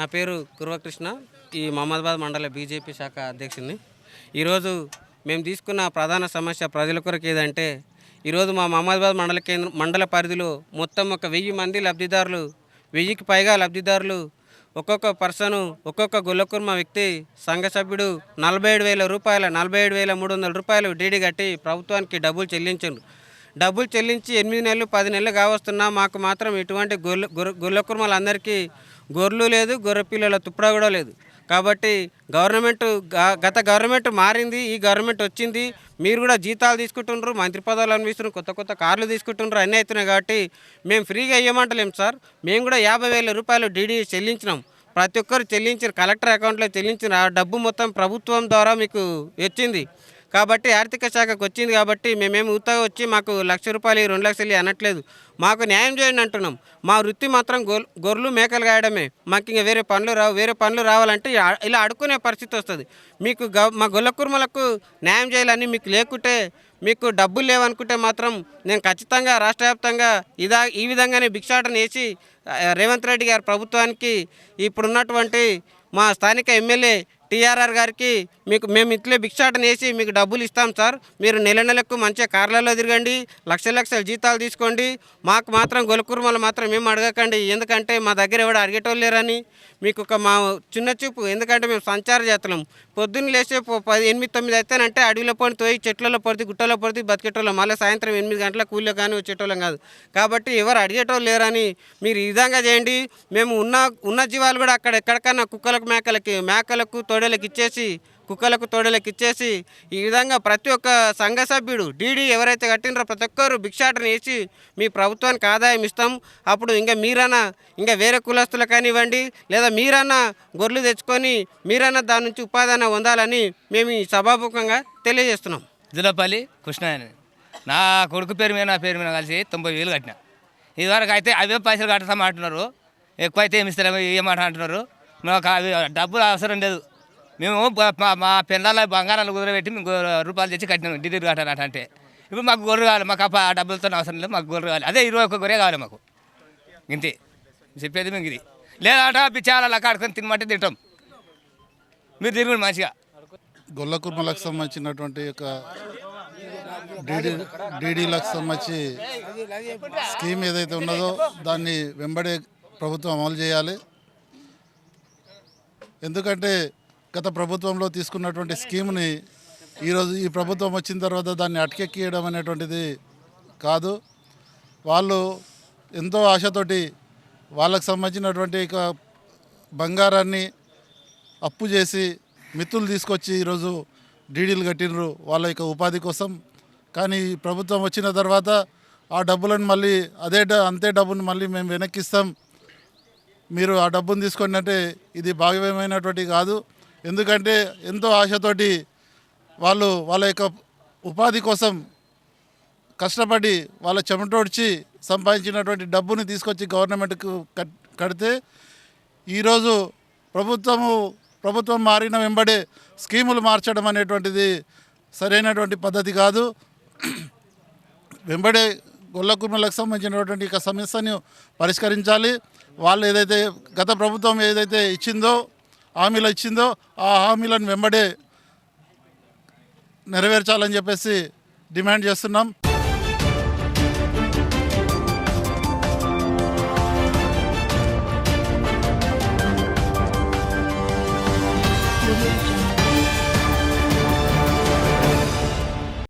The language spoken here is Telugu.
నా పేరు కుర్వకృష్ణ ఈ మహమ్మదాబాద్ మండల బీజేపీ శాఖ అధ్యక్షుడిని. ఈరోజు మేము తీసుకున్న ప్రధాన సమస్య ప్రజల కొరకు ఏదంటే ఈరోజు మా మహమ్మదాబాద్ మండల కేంద్ర మండల పరిధిలో మొత్తం ఒక వెయ్యి మంది లబ్ధిదారులు వెయ్యికి పైగా లబ్ధిదారులు ఒక్కొక్క పర్సను ఒక్కొక్క గుల్లకుర్మ వ్యక్తి సంఘ సభ్యుడు నలభై ఏడు వేల రూపాయల నలభై ఏడు వేల మూడు వందల రూపాయలు డీడీ కట్టి ప్రభుత్వానికి డబ్బులు చెల్లించారు డబ్బులు చెల్లించి ఎనిమిది నెలలు పది నెలలు కావస్తున్నా మాకు మాత్రం ఇటువంటి గొల్ల గొర్రె గొర్రె గొర్రెలు లేదు గొర్రె పిల్లల తుప్పడ కూడా లేదు. కాబట్టి గవర్నమెంట్ గత గవర్నమెంట్ మారింది ఈ గవర్నమెంట్ వచ్చింది. మీరు కూడా జీతాలు తీసుకుంటుండ్రు మంత్రి పదవులు అనిపిస్తున్నారు కొత్త కొత్త కార్లు తీసుకుంటుండ్రు అన్నీ అవుతున్నాయి కాబట్టి మేము ఫ్రీగా ఇవ్వమంటలేము సార్. మేము కూడా యాభై వేల రూపాయలు డీడీ చెల్లించినాం. ప్రతి ఒక్కరు చెల్లించిన కలెక్టర్ అకౌంట్లో చెల్లించిన ఆ డబ్బు మొత్తం ప్రభుత్వం ద్వారా మీకు వచ్చింది. కాబట్టి ఆర్థిక శాఖకు వచ్చింది కాబట్టి మేమేమి ఉత్తగా వచ్చి మాకు లక్ష రూపాయలు రెండు లక్షలు అనట్లేదు. మాకు న్యాయం చేయండి అంటున్నాం. మా వృత్తి మాత్రం గొర్రెలు మేకలు గాయడమే మాకు ఇంకా వేరే పనులు రావు వేరే పనులు రావాలంటే ఇలా- అడుకునే పరిస్థితి వస్తుంది. మీకు మా గొల్ల కుర్మలకు న్యాయం చేయాలని మీకు లేకుంటే మీకు డబ్బులు లేవనుకుంటే మాత్రం నేను ఖచ్చితంగా రాష్ట్ర వ్యాప్తంగా ఇదా ఈ విధంగానే భిక్షాటన వేసి రేవంత్ రెడ్డి గారి ప్రభుత్వానికి ఇప్పుడున్నటువంటి మా స్థానిక ఎమ్మెల్యే టీఆర్ఆర్ గారికి మీకు మేము ఇట్లే భిక్షాటన వేసి మీకు డబ్బులు ఇస్తాం సార్. మీరు నెల నెలకు మంచిగా కార్లలో తిరగండి లక్ష లక్షల జీతాలు తీసుకోండి. మాకు మాత్రం గొలకుర్మలు మాత్రం మేము అడగకండి. ఎందుకంటే మా దగ్గర ఎవడు అడిగేటోళ్ళు లేరని. మీకు ఒక మా చిన్న చూపు. ఎందుకంటే మేము సంచార చేస్తున్నాం పొద్దున్న లేచే పది ఎనిమిది తొమ్మిది అయితేనంటే అడవిలో పడి తోయి చెట్లలో పడితే గుట్టలో పడితే బతికేటోళ్ళం. మళ్ళీ సాయంత్రం ఎనిమిది గంటల కూలీలో కానీ వచ్చేటోళ్ళం కాదు. కాబట్టి ఎవరు అడిగేటోళ్ళు లేరని మీరు ఈ విధంగా చేయండి. మేము ఉన్న ఉన్న జీవాలు కూడా అక్కడ ఎక్కడికన్నా కుక్కలకు మేకలకి మేకలకు తోడేలకు ఇచ్చేసి కుక్కలకు తోడలకు ఇచ్చేసి ఈ విధంగా ప్రతి ఒక్క సంఘ సభ్యుడు డీడీ ఎవరైతే కట్టినరో ప్రతి ఒక్కరు భిక్షాటన వేసి మీ ప్రభుత్వానికి ఆదాయం ఇస్తాం. అప్పుడు ఇంకా మీరన్నా ఇంకా వేరే కులస్తులు కానివ్వండి లేదా మీరన్నా గొర్రెలు తెచ్చుకొని మీరన్నా దాని నుంచి ఉపాధి పొందాలని మేము ఈ సభాముఖంగా తెలియజేస్తున్నాం. దులపల్లి కృష్ణ అని నా కొడుకు పేరు మీద నా పేరు మీద కలిసి తొంభై వేలు కట్టిన. ఇదివరకు అయితే అవే పైసలు కట్టడం అంటున్నారు ఎక్కువ అయితే ఏమి ఇస్తారేమో ఏమాట మాకు అవి డబ్బులు అవసరం లేదు. మేము మా- మా పిల్లల బంగారాలు కుదరబెట్టి మేము రూపాయలు తెచ్చి కట్టినాం. డిగ్రీ కట్టాలంట అంటే ఇప్పుడు మాకు గొర్రె కావాలి మాకు ఆ డబ్బులతో అవసరం లేదు మాకు గొర్రె కావాలి. అదే ఇరవై ఒక్క గొర్రె కావాలి మాకు. ఇంతే. చెప్పేది మేము ఇది. లేదంట పిచ్చాల లెక్క తినమంటే తింటాం. మీరు తిరుగుడు మంచిగా. గొల్ల కుర్మలకు సంబంధించినటువంటి ఒక డీడీ డీడీలకు సంబంధించి స్కీమ్ ఏదైతే ఉన్నదో దాన్ని వెంబడే ప్రభుత్వం అమలు చేయాలి. ఎందుకంటే గత ప్రభుత్వంలో తీసుకున్నటువంటి స్కీమ్ని ఈరోజు ఈ ప్రభుత్వం వచ్చిన తర్వాత దాన్ని అటకెక్కియడం అనేటువంటిది కాదు. వాళ్ళు ఎంతో ఆశతోటి వాళ్ళకు సంబంధించినటువంటి ఇక బంగారాన్ని అప్పు చేసి మిత్తులు తీసుకొచ్చి ఈరోజు డీడీలు కట్టినరు వాళ్ళ యొక్క ఉపాధి కోసం. కానీ ఈ ప్రభుత్వం వచ్చిన తర్వాత ఆ డబ్బులను మళ్ళీ అదే అంతే డబ్బును మళ్ళీ మేము వెనక్కిస్తాం. మీరు ఆ డబ్బును తీసుకోండి అంటే ఇది భావ్యమైనటువంటి కాదు. ఎందుకంటే ఎంతో ఆశతోటి వాళ్ళు వాళ్ళ యొక్క ఉపాధి కోసం కష్టపడి వాళ్ళ చెమటోడ్చి సంపాదించినటువంటి డబ్బుని తీసుకొచ్చి గవర్నమెంట్కు కట్ కడితే ఈరోజు ప్రభుత్వము ప్రభుత్వం మారిన వెంబడే స్కీములు మార్చడం అనేటువంటిది సరైనటువంటి పద్ధతి కాదు. వెంబడే గొల్ల కుర్మలకు సంబంధించినటువంటి సమస్యను పరిష్కరించాలి. వాళ్ళు ఏదైతే గత ప్రభుత్వం ఏదైతే ఇచ్చిందో హామీలు ఇచ్చిందో ఆ హామీలను వెంబడే నెరవేర్చాలని చెప్పేసి డిమాండ్ చేస్తున్నాం.